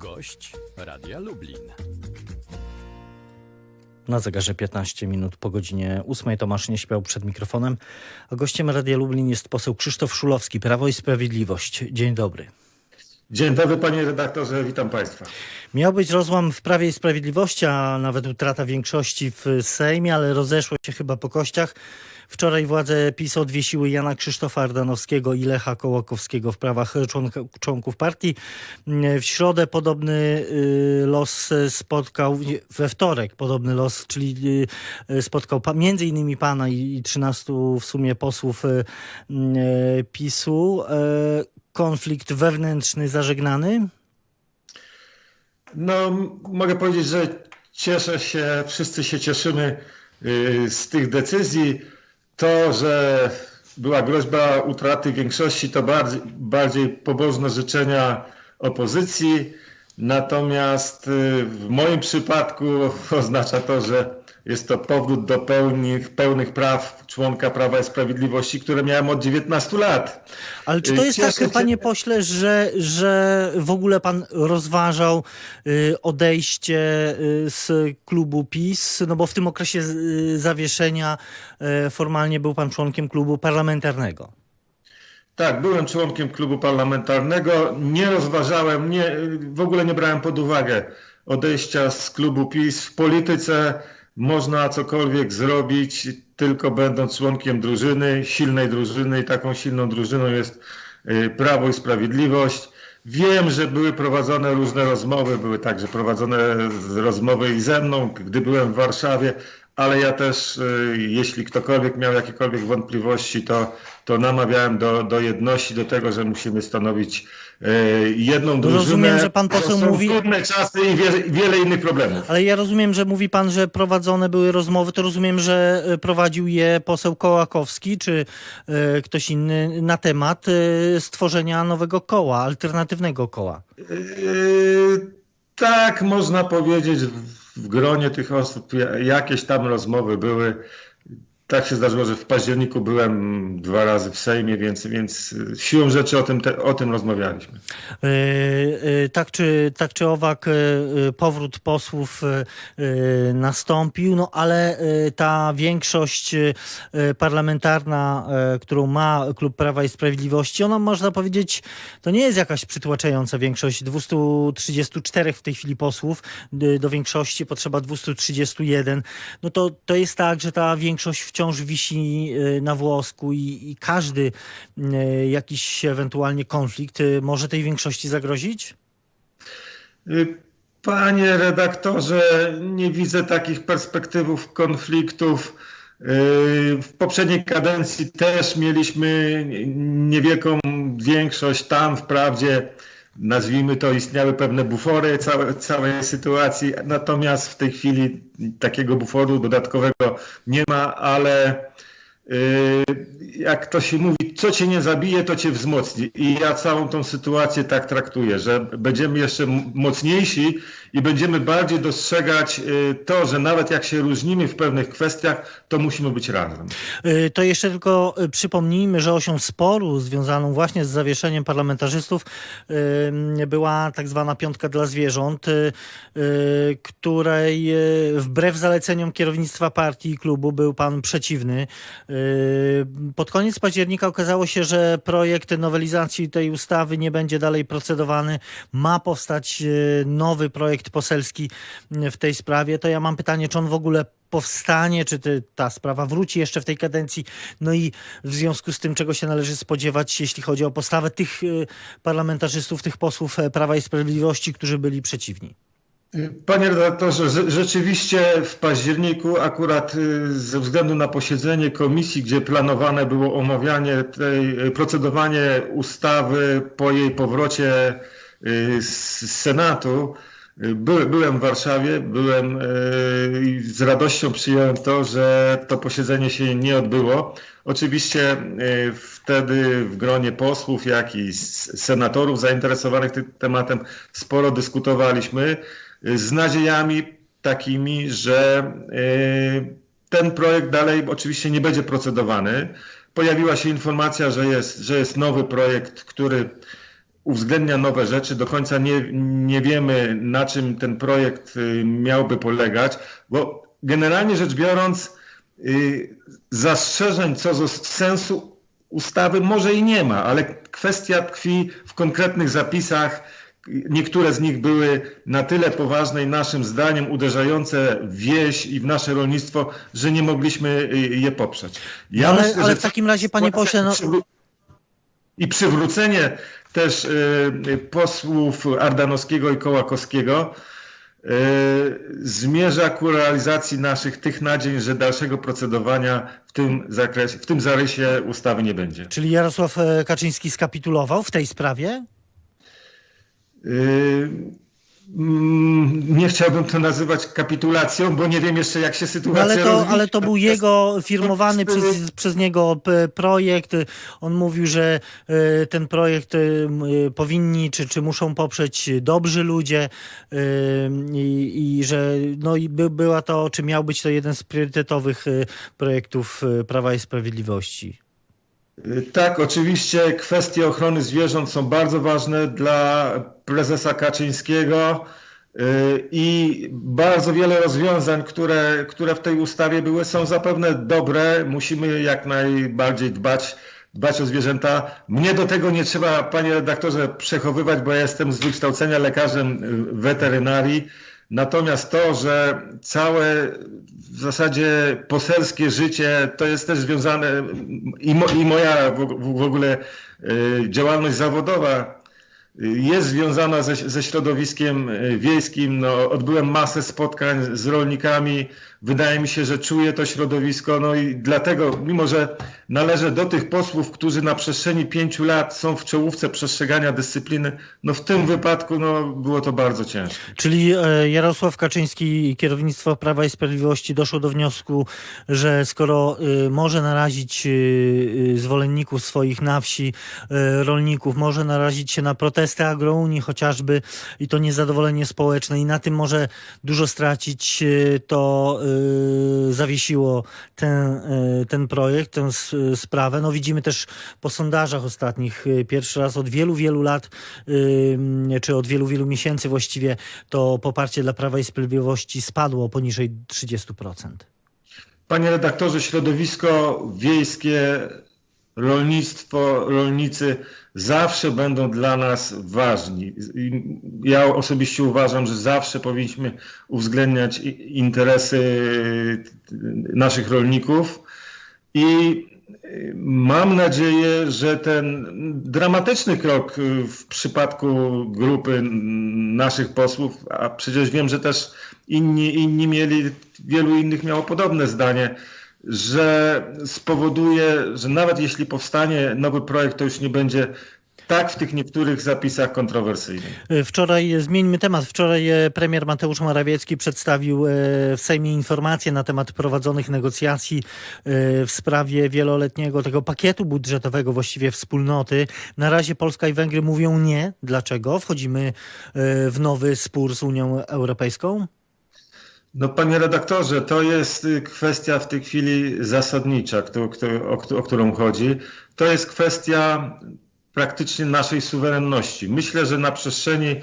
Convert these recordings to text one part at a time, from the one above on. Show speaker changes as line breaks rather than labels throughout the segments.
Gość Radia Lublin.
Na zegarze 15 minut po godzinie 8 Tomasz nie śpiał przed mikrofonem, a gościem Radia Lublin jest poseł Krzysztof Szulowski, Prawo i Sprawiedliwość. Dzień dobry.
Dzień dobry panie redaktorze, witam państwa.
Miał być rozłam w Prawie i Sprawiedliwości, a nawet utrata większości w Sejmie, ale rozeszło się chyba po kościach. Wczoraj władze PiS odwiesiły Jana Krzysztofa Ardanowskiego i Lecha Kołakowskiego w prawach członków partii. W środę podobny y, los spotkał, we wtorek podobny los, czyli y, spotkał pa, między innymi pana i, i 13 w sumie posłów y, y, PiSu. Konflikt wewnętrzny zażegnany?
No, mogę powiedzieć, że cieszę się, wszyscy się cieszymy y, z tych decyzji. To, że była groźba utraty większości, to bardziej, bardziej pobożne życzenia opozycji. Natomiast y, w moim przypadku oznacza to, że jest to powrót do pełnych, pełnych praw członka Prawa i Sprawiedliwości, które miałem od 19 lat.
Ale czy to jest
Cieszę
tak, panie pośle, że, że w ogóle pan rozważał y, odejście y, z klubu PiS? No bo w tym okresie y, zawieszenia y, formalnie był pan członkiem klubu parlamentarnego.
Tak, byłem członkiem klubu parlamentarnego. Nie rozważałem, nie, w ogóle nie brałem pod uwagę odejścia z klubu PiS. W polityce można cokolwiek zrobić, tylko będąc członkiem drużyny, silnej drużyny i taką silną drużyną jest y, Prawo i Sprawiedliwość. Wiem, że były prowadzone różne rozmowy, były także prowadzone rozmowy i ze mną, gdy byłem w Warszawie, ale ja też, y, jeśli ktokolwiek miał jakiekolwiek wątpliwości, to, to namawiałem do, do jedności, do tego, że musimy stanowić y, jedną drużynę.
rozumiem, że pan poseł
są
mówi-
trudne czasy i wie, wiele innych problemów.
Ale ja rozumiem, że mówi pan, że prowadzone były rozmowy, to rozumiem, że y, prowadził je poseł Kołakowski czy ktoś inny na temat stworzenia nowego koła, alternatywnego koła.
Yy, tak, można powiedzieć, w- gronie tych osób ja- jakieś tam rozmowy były. Tak się zdarzyło, że w październiku byłem dwa razy w Sejmie, więc, więc siłą rzeczy o tym, te, o tym rozmawialiśmy.
Y, y, Tak czy, tak czy owak y, y, powrót posłów nastąpił, no ale ta większość parlamentarna, którą ma Klub Prawa i Sprawiedliwości, ona można powiedzieć, to nie jest jakaś przytłaczająca większość. 234 w tej chwili posłów, do większości potrzeba 231. No to, to jest tak, że ta większość wciąż wisi y, na włosku i, i każdy y, jakiś ewentualnie konflikt y, może tej większości zagrozić?
Panie redaktorze, nie widzę takich perspektywów konfliktów. W poprzedniej kadencji też mieliśmy niewielką większość. Tam wprawdzie, nazwijmy to, istniały pewne bufory całe, całej sytuacji, natomiast w tej chwili takiego buforu dodatkowego nie ma, ale y, jak to się mówi, co cię nie zabije, to cię wzmocni. I ja całą tą sytuację tak traktuję, że będziemy jeszcze mocniejsi i będziemy bardziej dostrzegać y, to, że nawet jak się różnimy w pewnych kwestiach, to musimy być razem.
Y, To jeszcze tylko y, przypomnijmy, że osią sporu związaną właśnie z zawieszeniem parlamentarzystów była tak zwana piątka dla zwierząt, której wbrew zaleceniom kierownictwa partii i klubu był pan przeciwny. Pod koniec października okazało się, że projekt nowelizacji tej ustawy nie będzie dalej procedowany. Ma powstać nowy projekt poselski y, w tej sprawie. To ja mam pytanie, czy on w ogóle powstanie, czy ty, ta sprawa wróci jeszcze w tej kadencji. No i w związku z tym, czego się należy spodziewać, jeśli chodzi o postawę tych y, parlamentarzystów, tych posłów e, Prawa i Sprawiedliwości, którzy byli przeciwni.
Panie redaktorze, rze- rzeczywiście w październiku akurat y, ze względu na posiedzenie komisji, gdzie planowane było omawianie tej, y, procedowanie ustawy po jej powrocie z Senatu, by, byłem w Warszawie, byłem y, i z radością przyjąłem to, że to posiedzenie się nie odbyło. Oczywiście y, wtedy w gronie posłów, jak i senatorów zainteresowanych tym tematem sporo dyskutowaliśmy y, z nadziejami takimi, że ten projekt dalej oczywiście nie będzie procedowany. Pojawiła się informacja, że jest, że jest nowy projekt, który uwzględnia nowe rzeczy. Do końca nie, nie wiemy, na czym ten projekt y, miałby polegać, bo generalnie rzecz biorąc, y, zastrzeżeń co do sensu ustawy może i nie ma, ale kwestia tkwi w konkretnych zapisach. Niektóre z nich były na tyle poważne i naszym zdaniem uderzające w wieś i w nasze rolnictwo, że nie mogliśmy y, je poprzeć. Ja
ale,
myślę,
ale w takim razie, panie pośle, no,
i przywrócenie też y, y, posłów Ardanowskiego i Kołakowskiego y, zmierza ku realizacji naszych tych nadziei, że dalszego procedowania w tym zakresie, w tym zarysie ustawy nie będzie.
czyli Jarosław e, Kaczyński skapitulował w tej sprawie?
Nie chciałbym to nazywać kapitulacją, bo nie wiem jeszcze jak się
No
sytuacja
ale, to, ale to był jego firmowany przez, przez niego p- projekt. On mówił, że e, ten projekt e, e, powinni czy, czy muszą poprzeć dobrzy ludzie e, i, i że no i by, była to, czy miał być to jeden z priorytetowych e, projektów e, Prawa i Sprawiedliwości.
Tak, oczywiście kwestie ochrony zwierząt są bardzo ważne dla prezesa Kaczyńskiego i bardzo wiele rozwiązań, które, które w tej ustawie były, są zapewne dobre. Musimy jak najbardziej dbać, dbać o zwierzęta. Mnie do tego nie trzeba, panie redaktorze, przechowywać, bo ja jestem z wykształcenia lekarzem yy, weterynarii. Natomiast to, że całe w zasadzie poselskie życie to jest też związane i, mo, i moja w, w ogóle y, działalność zawodowa y, jest związana ze, ze środowiskiem y, wiejskim. No, odbyłem masę spotkań z rolnikami. Wydaje mi się, że czuję to środowisko. No i dlatego, mimo że należę do tych posłów, którzy na przestrzeni pięciu lat są w czołówce przestrzegania dyscypliny, no w tym wypadku no, było to bardzo ciężkie.
Czyli e, Jarosław Kaczyński i kierownictwo Prawa i Sprawiedliwości doszło do wniosku, że skoro e, może narazić e, zwolenników swoich na wsi, rolników, może narazić się na protesty agrounii chociażby i to niezadowolenie społeczne i na tym może dużo stracić, to zawiesiło ten, e, ten projekt, tę sprawę. No widzimy też po sondażach ostatnich, e, pierwszy raz od wielu, wielu lat, czy od wielu, wielu miesięcy właściwie, to poparcie dla Prawa i Sprawiedliwości spadło poniżej 30%.
Panie redaktorze, środowisko wiejskie, rolnictwo, rolnicy zawsze będą dla nas ważni. Ja osobiście uważam, że zawsze powinniśmy uwzględniać interesy naszych rolników i y, mam nadzieję, że ten dramatyczny krok w przypadku grupy naszych posłów, a przecież wiem, że też inni, inni mieli, wielu innych miało podobne zdanie, że spowoduje, że nawet jeśli powstanie nowy projekt, to już nie będzie tak w tych niektórych zapisach kontrowersyjny.
Wczoraj, zmieńmy temat, wczoraj e, premier Mateusz Morawiecki przedstawił e, w Sejmie informację na temat prowadzonych negocjacji e, w sprawie wieloletniego tego pakietu budżetowego właściwie wspólnoty. Na razie Polska i Węgry mówią nie. Dlaczego? Wchodzimy w nowy spór z Unią Europejską?
No panie redaktorze, to jest y, kwestia w tej chwili zasadnicza, o którą chodzi. To jest kwestia praktycznie naszej suwerenności. Myślę, że na przestrzeni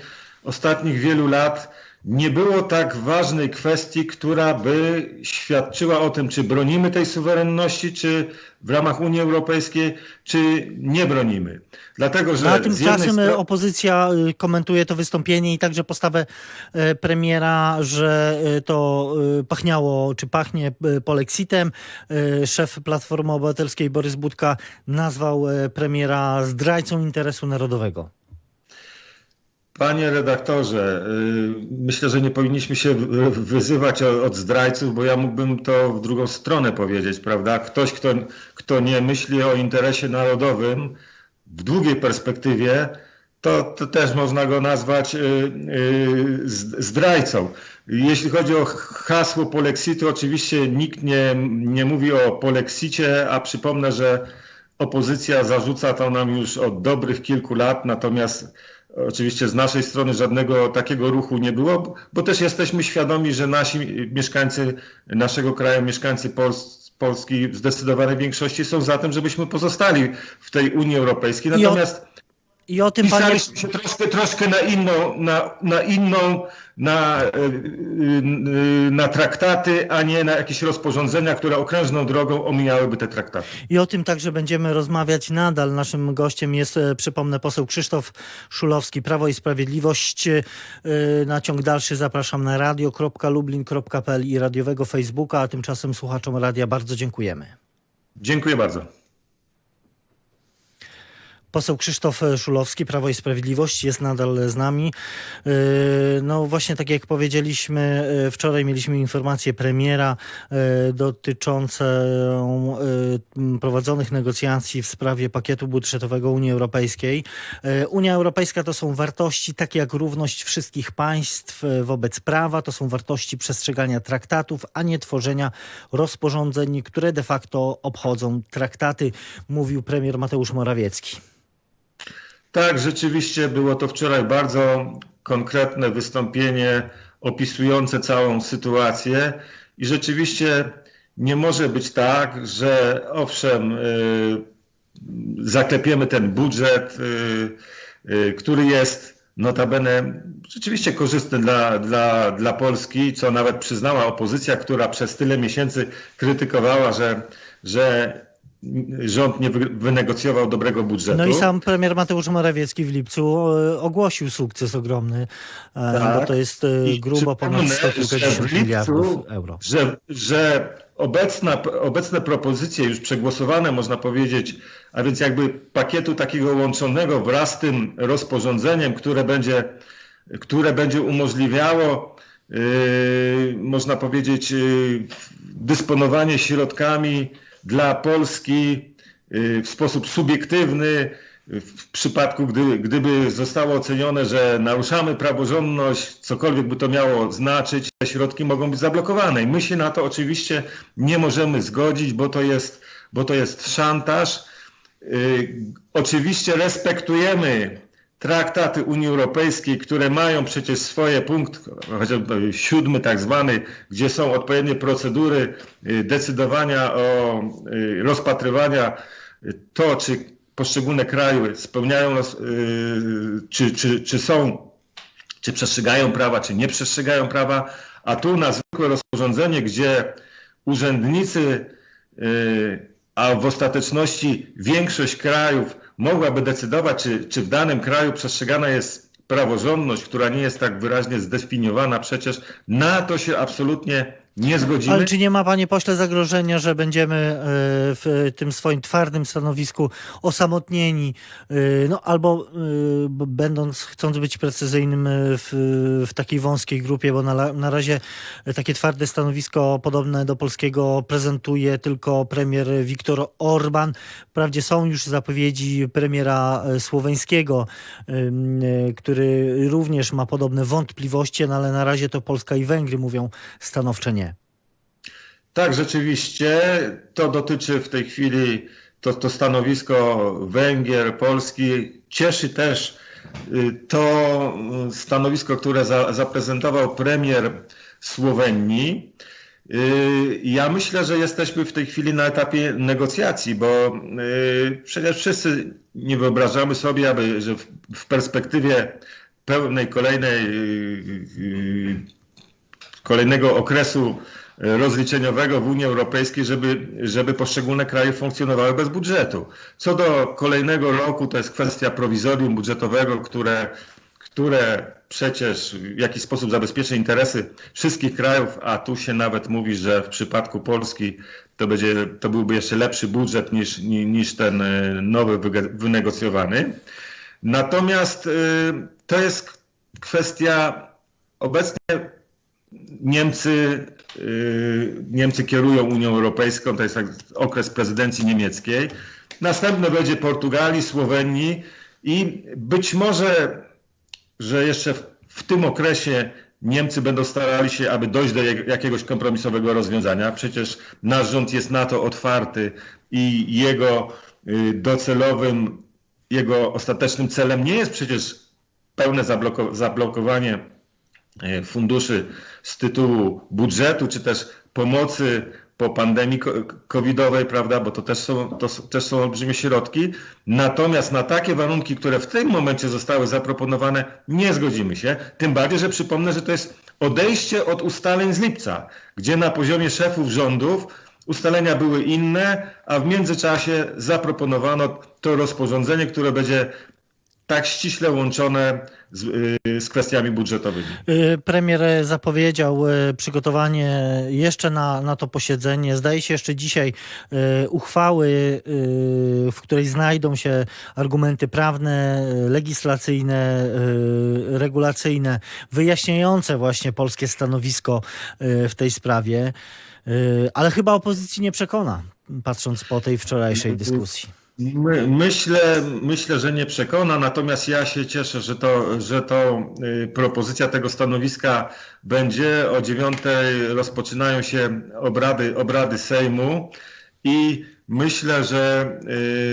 ostatnich wielu lat nie było tak ważnej kwestii, która by świadczyła o tym, czy bronimy tej suwerenności, czy w ramach Unii Europejskiej, czy nie bronimy. Dlatego, że
a tymczasem
strony-
e, opozycja e, komentuje to wystąpienie i także postawę e, premiera, że to pachniało, czy pachnie polexitem. Szef Platformy Obywatelskiej Borys Budka nazwał premiera zdrajcą interesu narodowego.
Panie redaktorze, y, myślę, że nie powinniśmy się wy- wyzywać od zdrajców, bo ja mógłbym to w drugą stronę powiedzieć, prawda? Ktoś, kto, kto nie myśli o interesie narodowym w długiej perspektywie, to, to też można go nazwać y, y, zdrajcą. Jeśli chodzi o hasło polexitu, oczywiście nikt nie, nie mówi o polexicie, a przypomnę, że opozycja zarzuca to nam już od dobrych kilku lat, natomiast Oczywiście z naszej strony żadnego takiego ruchu nie było, bo też jesteśmy świadomi, że nasi mieszkańcy naszego kraju, mieszkańcy Pols Polski w zdecydowanej większości są za tym, żebyśmy pozostali w tej Unii Europejskiej. Natomiast
I o tym, panie,
się troszkę, troszkę na inną, na, na inną, na, na traktaty, a nie na jakieś rozporządzenia, które okrężną drogą omijałyby te traktaty.
I o tym także będziemy rozmawiać nadal. Naszym gościem jest, e, przypomnę, poseł Krzysztof Szulowski, Prawo i Sprawiedliwość. E, Na ciąg dalszy zapraszam na radio.lublin.pl i radiowego Facebooka, a tymczasem słuchaczom radia bardzo dziękujemy.
Dziękuję bardzo.
Poseł Krzysztof Szulowski, Prawo i Sprawiedliwość jest nadal z nami. Yy, No właśnie tak jak powiedzieliśmy, yy, wczoraj mieliśmy informację premiera yy, dotyczącą prowadzonych negocjacji w sprawie pakietu budżetowego Unii Europejskiej. Unia Europejska to są wartości takie jak równość wszystkich państw wobec prawa, to są wartości przestrzegania traktatów, a nie tworzenia rozporządzeń, które de facto obchodzą traktaty, mówił premier Mateusz Morawiecki.
Tak, rzeczywiście było to wczoraj bardzo konkretne wystąpienie opisujące całą sytuację i rzeczywiście nie może być tak, że owszem, y, zaklepiemy ten budżet, y, y, który jest notabene rzeczywiście korzystny dla, dla, dla Polski, co nawet przyznała opozycja, która przez tyle miesięcy krytykowała, że, że rząd nie wy- wynegocjował dobrego budżetu.
No i sam premier Mateusz Morawiecki w lipcu e, ogłosił sukces ogromny, e,
Tak.
bo to jest e,
I
grubo ponad
przypomnę,
100
że w
kilkadziesiąt
lipcu-
miliardów euro.
że, że obecna, obecne propozycje już przegłosowane, można powiedzieć, a więc jakby pakietu takiego łączonego wraz z tym rozporządzeniem, które będzie, które będzie umożliwiało, yy, można powiedzieć, yy, dysponowanie środkami dla Polski yy, w sposób subiektywny, w przypadku, gdy, gdyby zostało ocenione, że naruszamy praworządność, cokolwiek by to miało znaczyć, te środki mogą być zablokowane. I my się na to oczywiście nie możemy zgodzić, bo to jest, bo to jest szantaż. Yy, oczywiście respektujemy traktaty Unii Europejskiej, które mają przecież swoje punkty, chociażby siódmy tak zwany, gdzie są odpowiednie procedury yy, decydowania o yy, rozpatrywania yy, to, czy poszczególne kraje spełniają, czy, czy, czy są, czy przestrzegają prawa, czy nie przestrzegają prawa, a tu na zwykłe rozporządzenie, gdzie urzędnicy, a w ostateczności większość krajów mogłaby decydować, czy, czy w danym kraju przestrzegana jest praworządność, która nie jest tak wyraźnie zdefiniowana przecież, na to się absolutnie nie zgodzimy.
Ale czy nie ma, panie pośle, zagrożenia, że będziemy e, w tym swoim twardym stanowisku osamotnieni, e, no albo e, będąc, chcąc być precyzyjnym e, w, w takiej wąskiej grupie, bo na, na razie takie twarde stanowisko podobne do polskiego prezentuje tylko premier Viktor Orban. Wprawdzie są już zapowiedzi premiera e, słoweńskiego, e, który również ma podobne wątpliwości, no ale na razie to Polska i Węgry mówią stanowcze nie.
Tak, rzeczywiście. To dotyczy w tej chwili to, to stanowisko Węgier, Polski. Cieszy też y, to y, stanowisko, które za, zaprezentował premier Słowenii. Y, Ja myślę, że jesteśmy w tej chwili na etapie negocjacji, bo y, przecież wszyscy nie wyobrażamy sobie, aby, że w, perspektywie pełnej kolejnej kolejnego okresu rozliczeniowego w Unii Europejskiej, żeby, żeby poszczególne kraje funkcjonowały bez budżetu. Co do kolejnego roku, to jest kwestia prowizorium budżetowego, które, które przecież w jakiś sposób zabezpieczy interesy wszystkich krajów, a tu się nawet mówi, że w przypadku Polski to, będzie, to byłby jeszcze lepszy budżet niż, ni- niż ten e, nowy wynegocjowany. Natomiast y, to jest kwestia obecnie Niemcy, y, Niemcy kierują Unią Europejską, to jest tak okres prezydencji niemieckiej. Następne będzie Portugalii, Słowenii i być może, że jeszcze w, w tym okresie Niemcy będą starali się, aby dojść do jak- jakiegoś kompromisowego rozwiązania. Przecież nasz rząd jest na to otwarty i jego y, docelowym, jego ostatecznym celem nie jest przecież pełne zabloko- zablokowanie e, funduszy z tytułu budżetu, czy też pomocy po pandemii covidowej, prawda, bo to też są, to też są olbrzymie środki. Natomiast na takie warunki, które w tym momencie zostały zaproponowane, nie zgodzimy się. Tym bardziej, że przypomnę, że to jest odejście od ustaleń z lipca, gdzie na poziomie szefów rządów ustalenia były inne, a w międzyczasie zaproponowano to rozporządzenie, które będzie tak ściśle łączone z, y, z kwestiami budżetowymi.
Y, Premier zapowiedział y, przygotowanie jeszcze na, na to posiedzenie. Zdaje się jeszcze dzisiaj uchwały, w której znajdą się argumenty prawne, legislacyjne, regulacyjne, wyjaśniające właśnie polskie stanowisko w tej sprawie. Ale chyba opozycji nie przekona, patrząc po tej wczorajszej dyskusji.
My, myślę, myślę, że nie przekona, natomiast ja się cieszę, że to, że to y, propozycja tego stanowiska będzie. O dziewiątej rozpoczynają się obrady, obrady Sejmu i myślę, że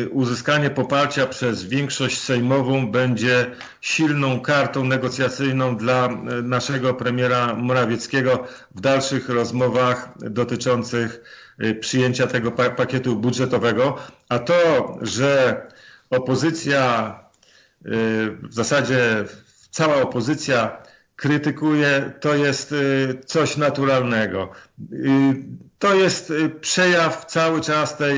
y, uzyskanie poparcia przez większość sejmową będzie silną kartą negocjacyjną dla y, naszego premiera Morawieckiego w dalszych rozmowach dotyczących przyjęcia tego pa- pakietu budżetowego. A to, że opozycja, y, w zasadzie cała opozycja krytykuje, to jest y, coś naturalnego. Y, To jest y, przejaw cały czas tej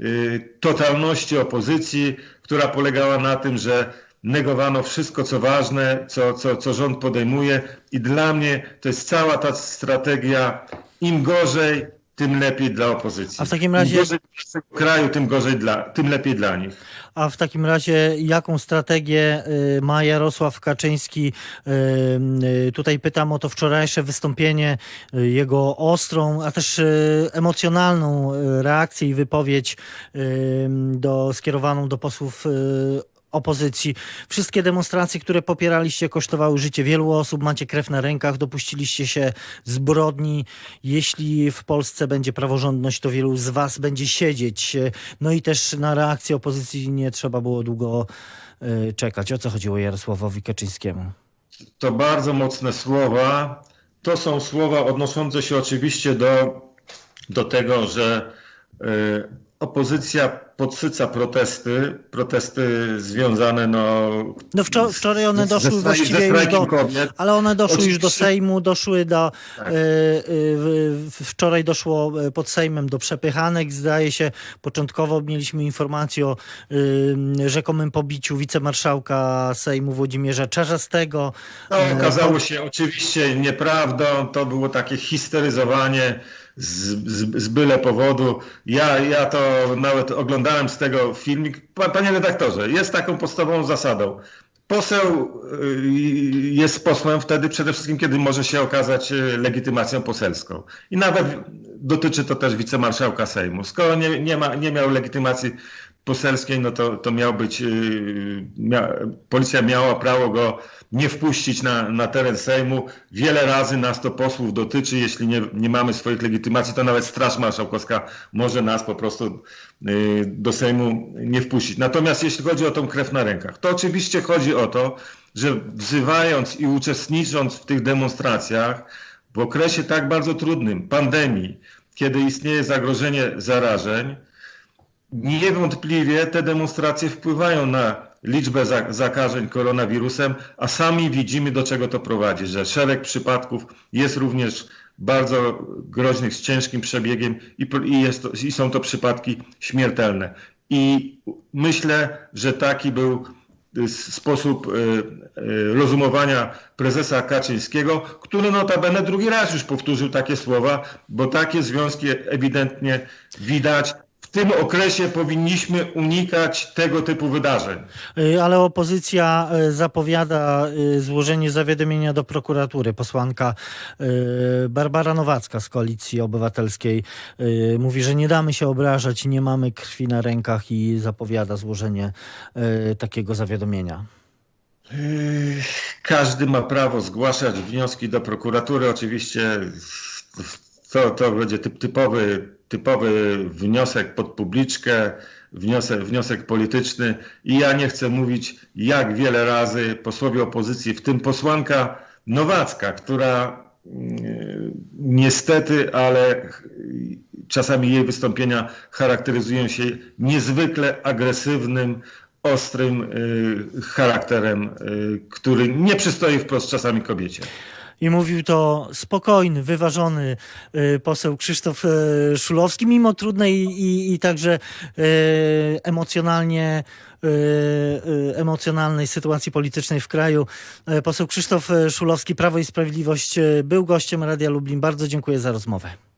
y, totalności opozycji, która polegała na tym, że negowano wszystko, co ważne, co, co, co rząd podejmuje. I dla mnie to jest cała ta strategia im gorzej, tym lepiej dla opozycji.
A w takim razie-
Im gorzej dla kraju, tym gorzej dla, tym lepiej dla nich.
A w takim razie jaką strategię y, ma Jarosław Kaczyński? Y, y, Tutaj pytam o to wczorajsze wystąpienie, jego ostrą, a też emocjonalną reakcję i wypowiedź do, skierowaną do posłów opozycji. Wszystkie demonstracje, które popieraliście, kosztowały życie wielu osób. Macie krew na rękach, dopuściliście się zbrodni. Jeśli w Polsce będzie praworządność, to wielu z was będzie siedzieć. No i też na reakcję opozycji nie trzeba było długo y, czekać. O co chodziło Jarosławowi Kaczyńskiemu?
To bardzo mocne słowa. To są słowa odnoszące się oczywiście do, do tego, że y, opozycja podsyca protesty, protesty związane no,
No wczor- wczoraj one doszły
ze,
właściwie
ze
już do,
kobiet.
Ale one doszły już do
Oczywiście-
Sejmu, doszły do.
Tak.
w- w- wczoraj doszło e, pod Sejmem do przepychanek. Zdaje się, początkowo mieliśmy informację o e, rzekomym pobiciu wicemarszałka Sejmu Włodzimierza Czarzastego.
To
E,
okazało się oczywiście nieprawdą, to było takie histeryzowanie z, z, z byle powodu. Ja, ja to nawet oglądałem z tego filmik. Pa- Panie redaktorze, jest taką podstawową zasadą. Poseł y, jest posłem wtedy przede wszystkim, kiedy może się okazać y, legitymacją poselską. I nawet dotyczy to też wicemarszałka Sejmu. Skoro nie, nie, ma, nie miał legitymacji poselskiej, no to, to miał być, yy, mia, policja miała prawo go nie wpuścić na, na teren Sejmu. Wiele razy nas to posłów dotyczy, jeśli nie, nie mamy swoich legitymacji, to nawet Straż Marszałkowska może nas po prostu yy, do Sejmu nie wpuścić. Natomiast jeśli chodzi o tą krew na rękach, to oczywiście chodzi o to, że wzywając i uczestnicząc w tych demonstracjach w okresie tak bardzo trudnym, pandemii, kiedy istnieje zagrożenie zarażeń, Niewątpliwie te demonstracje wpływają na liczbę za- zakażeń koronawirusem, a sami widzimy, do czego to prowadzi, że szereg przypadków jest również bardzo groźnych, z ciężkim przebiegiem i, jest i są to przypadki śmiertelne. I myślę, że taki był y, sposób y, y, rozumowania prezesa Kaczyńskiego, który notabene drugi raz już powtórzył takie słowa, bo takie związki ewidentnie widać. W tym okresie powinniśmy unikać tego typu wydarzeń.
Y, Ale opozycja y, zapowiada y, złożenie zawiadomienia do prokuratury. Posłanka Barbara Nowacka z Koalicji Obywatelskiej mówi, że nie damy się obrażać i nie mamy krwi na rękach i zapowiada złożenie takiego zawiadomienia.
Każdy ma prawo zgłaszać wnioski do prokuratury. Oczywiście to, to będzie typ, typowy, typowy wniosek pod publiczkę, wniosek, wniosek polityczny. I ja nie chcę mówić, jak wiele razy posłowie opozycji, w tym posłanka Nowacka, która niestety, ale czasami jej wystąpienia charakteryzują się niezwykle agresywnym, ostrym y, charakterem, y, który nie przystoi wprost czasami kobiecie.
I mówił to spokojny, wyważony y, poseł Krzysztof y, Szulowski, mimo trudnej i, i także y, emocjonalnie, emocjonalnej sytuacji politycznej w kraju. Poseł Krzysztof Szulowski, Prawo i Sprawiedliwość, był gościem Radia Lublin. Bardzo dziękuję za rozmowę.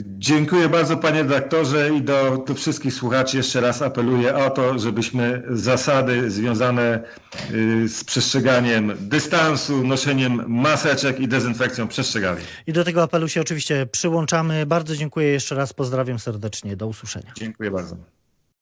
Dziękuję bardzo panie redaktorze i do, do wszystkich słuchaczy jeszcze raz apeluję o to, żebyśmy zasady związane y, z przestrzeganiem dystansu, noszeniem maseczek i dezynfekcją przestrzegali.
I do tego apelu się oczywiście przyłączamy. Bardzo dziękuję jeszcze raz, pozdrawiam serdecznie. Do usłyszenia.
Dziękuję bardzo.